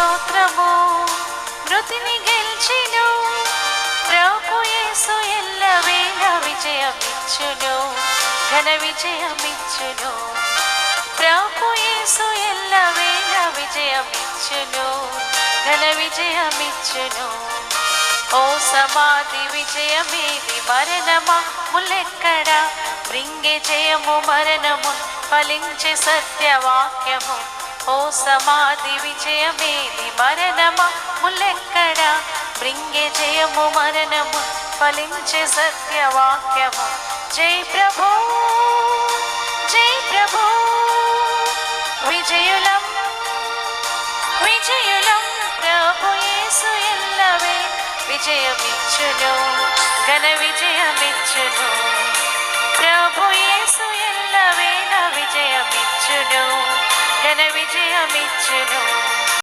స్తోత్రము. మృతిని గెలిచిను ప్రభు యేసు ఎల్లవేళ విజయమిచ్చును ఘన విజయమిచ్చును. ప్రభు యేసు ఎల్లవేళ విజయమిచ్చును ఘన విజయమిచ్చును. ఓ సమాధి విజయమేది మరణమా ముల్లెక్కడా? మృంగి జయము మరణము ఫలించే సత్యవాక్యము. ఓ సమాధి విజయమేది మరణమా? ములెక్కడ మృంగి జయము మరణము ఫలించే సత్యవాక్యము. జై ప్రభు! జై ప్రభు! విజయులం! విజయులం! ప్రభు యేసు ఎల్లవే! విజయమిచ్చును. ఘన విజయమిచ్చును ఎల్లవేళ విజయమిచ్చును ఘన విజయమిచ్చును